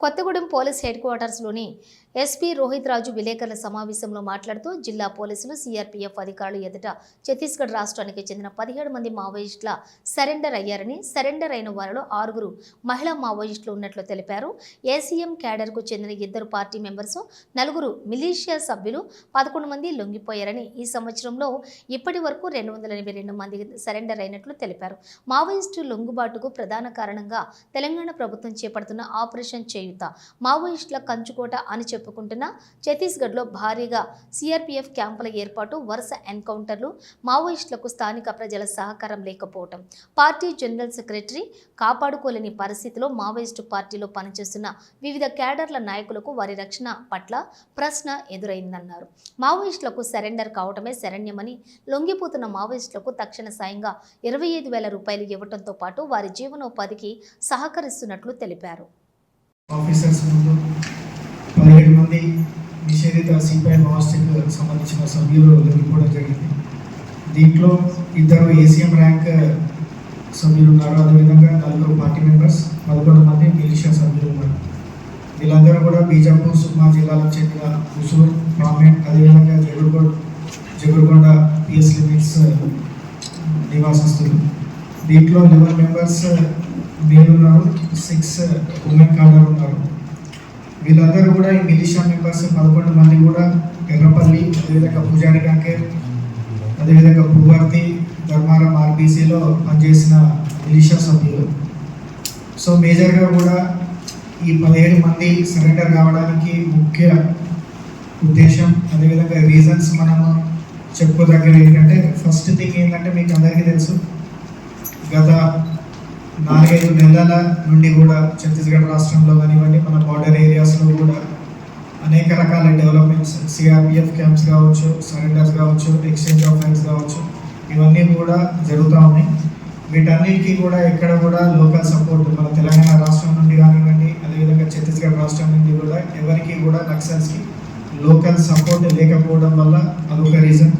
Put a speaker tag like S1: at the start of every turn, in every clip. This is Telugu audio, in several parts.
S1: కొత్తగూడెం పోలీస్ హెడ్ క్వార్టర్స్లోని ఎస్పీ రోహిత్ రాజు విలేకరుల సమావేశంలో మాట్లాడుతూ జిల్లా పోలీసులు సీఆర్పీఎఫ్ అధికారులు ఎదుట ఛత్తీస్గఢ్ రాష్ట్రానికి చెందిన పదిహేడు మంది మావోయిస్టుల సరెండర్ అయ్యారని సరెండర్ అయిన వారిలో ఆరుగురు మహిళా మావోయిస్టులు ఉన్నట్లు తెలిపారు. ఏసీఎం క్యాడర్కు చెందిన ఇద్దరు పార్టీ మెంబర్స్ నలుగురు మిలీషియా సభ్యులు పదకొండు మంది లొంగిపోయారని ఈ సంవత్సరంలో ఇప్పటి వరకు రెండు వందల ఎనభై రెండు మంది సరెండర్ అయినట్లు తెలిపారు. మావోయిస్టు లొంగుబాటుకు ప్రధాన కారణంగా తెలంగాణ ప్రభుత్వం చేపడుతున్న ఆపరేషన్ చేయుత మావోయిస్టుల కంచుకోట అని చెప్పుకుంటున్న ఛత్తీస్గఢ్లో భారీగా సిఆర్పీఎఫ్ క్యాంపుల ఏర్పాటు వరుస ఎన్కౌంటర్లు మావోయిస్టులకు స్థానిక ప్రజల సహకారం లేకపోవటం. పార్టీ జనరల్ సెక్రటరీ కాపాడుకోలేని పరిస్థితిలో మావోయిస్టు పార్టీలో పనిచేస్తున్న వివిధ క్యాడర్ల నాయకులకు వారి రక్షణ పట్ల ప్రశ్న ఎదురైందన్నారు. మావోయిస్టులకు సరెండర్ కావటమే శరణ్యమని లొంగిపోతున్న మావోయిస్టులకు తక్షణ సాయంగా ఇరవై ఐదు వేల రూపాయలు ఇవ్వడంతో పాటు వారి జీవనోపాధికి సహకరిస్తున్నట్లు తెలిపారు.
S2: ఆఫీసర్స్ ముందు పదిహేడు మంది నిషేధిత సిపిఐ మాస్టర్కి సంబంధించిన సభ్యులు వెళ్ళిపోవడం జరిగింది. దీంట్లో ఇద్దరు ఏసీఎం ర్యాంక్ సభ్యులు ఉన్నారు. అదేవిధంగా నలుగురు పార్టీ మెంబర్స్ పదకొండు మంది మిలిషియా సభ్యులు ఉన్నారు. వీళ్ళందరూ కూడా బీజాపూర్ సుక్మా జిల్లాలకు చెందిన హుసూర్ పామెంట్ అదేవిధంగా జగురుగొండ జగురుగొండ పిఎస్ లిమిట్స్ నివాసిస్తున్నారు దీంట్లో లెవెన్ మెంబర్స్ మేల్ ఉన్నారు సిక్స్ uh, ఉమెన్ కాలర్ ఉన్నారు. వీళ్ళందరూ కూడా ఈ మిలిషియా మెంబర్స్ పదకొండు మంది కూడా ఎర్రపల్లి అదేవిధంగా పూజారి కంకేర్ అదేవిధంగా భూవర్తి ధర్మారం ఆర్బీసీలో పనిచేసిన మిలిషియా సభ్యులు. సో మేజర్గా కూడా ఈ పదిహేడు మంది సరెండర్ కావడానికి ముఖ్య ఉద్దేశం అదేవిధంగా రీజన్స్ మనము చెప్పుకోదగ్గర ఏంటంటే ఫస్ట్ థింగ్ ఏంటంటే మీకు అందరికీ తెలుసు గత నాలుగైదు నెలల నుండి కూడా ఛత్తీస్గఢ్ రాష్ట్రంలో కానివ్వండి మన బార్డర్ ఏరియాస్లో కూడా అనేక రకాల డెవలప్మెంట్స్ సిఆర్పిఎఫ్ క్యాంప్స్ కావచ్చు సరెండర్స్ కావచ్చు ఎక్స్చేంజ్ ఆఫ్ ఫైల్స్ కావచ్చు ఇవన్నీ కూడా జరుగుతూ ఉన్నాయి. వీటన్నిటికీ కూడా ఎక్కడ కూడా లోకల్ సపోర్ట్ మన తెలంగాణ రాష్ట్రం నుండి కానివ్వండి అదేవిధంగా ఛత్తీస్గఢ్ రాష్ట్రం నుండి కూడా ఎవరికి కూడా నక్సల్స్కి లోకల్ సపోర్ట్ లేకపోవడం వల్ల అదొక రీజన్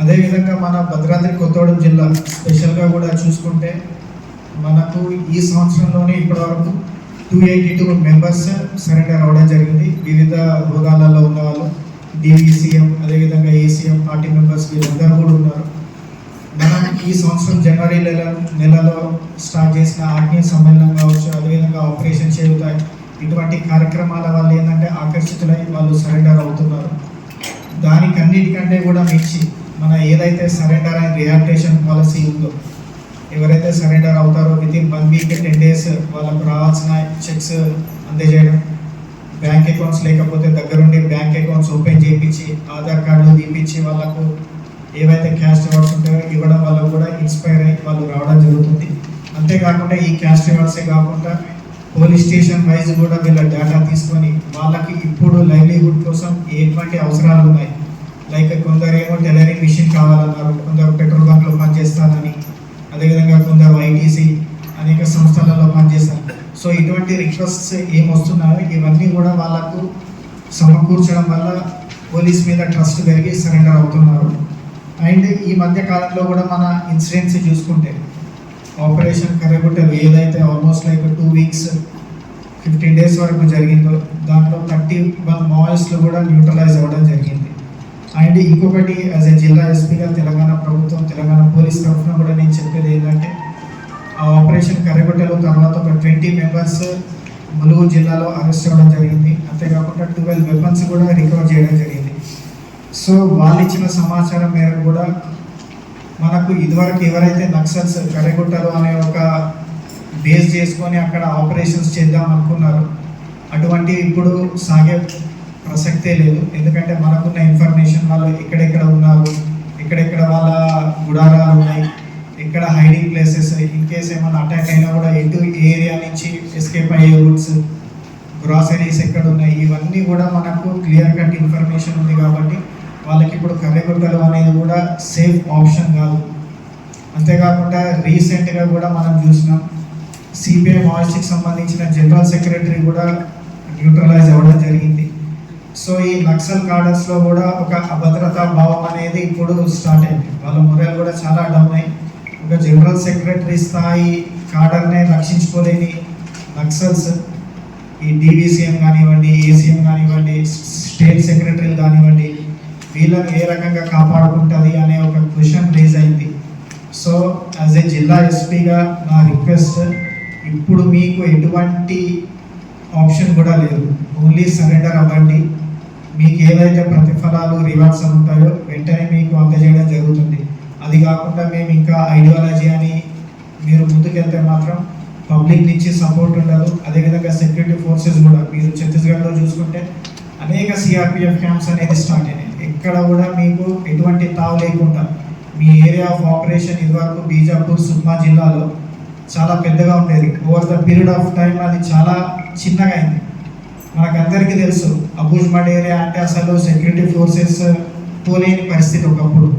S2: అదేవిధంగా మన భద్రాద్రి కొత్తగూడెం జిల్లా స్పెషల్గా కూడా చూసుకుంటే మనకు ఈ సంవత్సరంలోనే ఇప్పటివరకు two eighty two members surrender అవ్వడం జరిగింది. వివిధ హోదాలలో ఉన్న వాళ్ళు డివిసిఎం అదేవిధంగా ఏసీఎం పార్టీ మెంబర్స్ వీళ్ళందరూ కూడా ఉన్నారు. మనం ఈ సంవత్సరం జనవరి నెల నెలలో స్టార్ట్ చేసిన ఆత్మీయ సమ్మేళనం కావచ్చు అదేవిధంగా ఆపరేషన్ చేయుతాయి ఇటువంటి కార్యక్రమాల వల్ల ఏంటంటే ఆకర్షితులై వాళ్ళు సరెండర్ అవుతున్నారు. దానికన్నిటికంటే కూడా మించి మన ఏదైతే సరెండర్ అండ్ రిహాబిటేషన్ పాలసీ ఉందో ఎవరైతే సరెండర్ అవుతారో within one week ten days వాళ్ళకు రావాల్సిన చెక్స్ అందజేయడం. బ్యాంక్ అకౌంట్స్ లేకపోతే దగ్గరుండి బ్యాంక్ అకౌంట్స్ ఓపెన్ చేయించి ఆధార్ కార్డులు తీపించి వాళ్ళకు ఏవైతే క్యాష్ రివార్డ్స్ ఉంటాయో ఇవ్వడం వల్ల కూడా ఇన్స్పైర్ అయ్యి వాళ్ళు రావడం జరుగుతుంది. అంతేకాకుండా ఈ క్యాష్ రివార్డ్సే కాకుండా పోలీస్ స్టేషన్ వైజ్ కూడా వీళ్ళ డేటా తీసుకొని వాళ్ళకి ఇప్పుడు లైవ్లీహుడ్ కోసం ఎటువంటి అవసరాలు ఉన్నాయి? లైక్ కొందరేమో టైలరింగ్ మిషన్ కావాలన్నారు కొందరు పెట్రోల్ బంక్లో పనిచేస్తానని అదేవిధంగా కొందరు ఐటీసీ అనేక సంస్థలలో పనిచేస్తారు సో ఇటువంటి రిక్వెస్ట్స్ ఏమొస్తున్నాయో ఇవన్నీ కూడా వాళ్ళకు సమకూర్చడం వల్ల పోలీస్ మీద ట్రస్ట్ పెరిగి సరెండర్ అవుతున్నారు. అండ్ ఈ మధ్య కాలంలో కూడా మన ఇన్సిడెంట్స్ చూసుకుంటే ఆపరేషన్ కర్రగుట్టలు ఏదైతే almost like two weeks fifteen days వరకు జరిగిందో దాంట్లో థర్టీ వన్ మాయిస్ట్లు కూడా న్యూట్రలైజ్ అవ్వడం జరిగింది. అండ్ ఇంకొకటి యాజ్ ఎ జిల్లా ఎస్పీగా తెలంగాణ ప్రభుత్వం తెలంగాణ పోలీస్ తరఫున కూడా నేను చెప్పేది ఏంటంటే ఆ ఆపరేషన్ కర్రగుట్టలో తర్వాత ఒక ట్వంటీ మెంబర్స్ ములుగు జిల్లాలో అరెస్ట్ అవ్వడం జరిగింది. అంతేకాకుండా ట్వెల్వ్ వెపన్స్ కూడా రికవర్ చేయడం జరిగింది. సో వాళ్ళు ఇచ్చిన సమాచారం మేరకు కూడా మనకు ఇదివరకు ఎవరైతే నక్సల్స్ కర్రగుట్టలు అనే ఒక బేస్ చేసుకొని అక్కడ ఆపరేషన్స్ చేద్దాం అనుకున్నారు. అటువంటి ఇప్పుడు సాగే ప్రసక్తే లేదు. ఎందుకంటే మనకున్న ఇన్ఫర్మేషన్ వాళ్ళు ఎక్కడెక్కడ ఉన్నారు ఎక్కడెక్కడ వాళ్ళ గుడారాలు ఉన్నాయి ఎక్కడ హైడింగ్ ప్లేసెస్ ఇన్ కేస్ ఏమైనా అటాక్ అయినా కూడా ఎటు ఏరియా నుంచి ఎస్కేప్ అయ్యే రూట్స్ గ్రాసరీస్ ఎక్కడ ఉన్నాయి ఇవన్నీ కూడా మనకు క్లియర్ కట్ ఇన్ఫర్మేషన్ ఉంది కాబట్టి వాళ్ళకి ఇప్పుడు కర్రెగుట్టలు అనేది కూడా సేఫ్ ఆప్షన్ కాదు. అంతేకాకుండా రీసెంట్గా కూడా మనం చూసినాం సిపిఐ మాయిస్ట్కి సంబంధించిన జనరల్ సెక్రటరీ కూడా న్యూట్రలైజ్ అవ్వడం జరిగింది. సో ఈ నక్సల్ కార్డర్స్లో కూడా ఒక అభద్రతా భావం అనేది ఇప్పుడు స్టార్ట్ అయింది. వాళ్ళ మొరలు కూడా చాలా డౌన్ అయ్యి ఒక జనరల్ సెక్రటరీ స్థాయి కాడర్నే రక్షించుకోలేని నక్సల్స్ ఈ డీవీసీఎం కానివ్వండి ఏసీఎం కానివ్వండి స్టేట్ సెక్రటరీలు కానివ్వండి వీళ్ళని ఏ రకంగా కాపాడుకుంటుంది అనే ఒక క్వశ్చన్ రేజ్ అయింది. సో యాజ్ ఏ జిల్లా ఎస్పీగా నా రిక్వెస్ట్ ఇప్పుడు మీకు ఎటువంటి ఆప్షన్ కూడా లేదు. ఓన్లీ సరెండర్ అవ్వండి. మీకు ఏదైతే ప్రతిఫలాలు రివార్డ్స్ ఉంటాయో వెంటనే మీకు అందజేయడం జరుగుతుంది అది కాకుండా ఐడియాలజీ అని మీరు ముందుకెళ్తే మాత్రం పబ్లిక్ నుంచి సపోర్ట్ ఉండదు. అదేవిధంగా సెక్యూరిటీ ఫోర్సెస్ కూడా. మీరు ఛత్తీస్గఢ్లో చూసుకుంటే అనేక సిఆర్పిఎఫ్ క్యాంప్స్ అనేది స్టార్ట్ అయినాయి. ఎక్కడ కూడా మీకు ఎటువంటి తావు లేకుండా మీ ఏరియా ఆఫ్ ఆపరేషన్ ఇదివరకు బీజాపూర్ సుక్మా జిల్లాలో చాలా పెద్దగా ఉండేది. Over the period of time అది చాలా చిన్నగా అయింది. మనకందరికీ తెలుసు అబూజ్మడ్ ఏరియా అంటే అసలు సెక్యూరిటీ ఫోర్సెస్ పోలేని పరిస్థితి ఒకప్పుడు.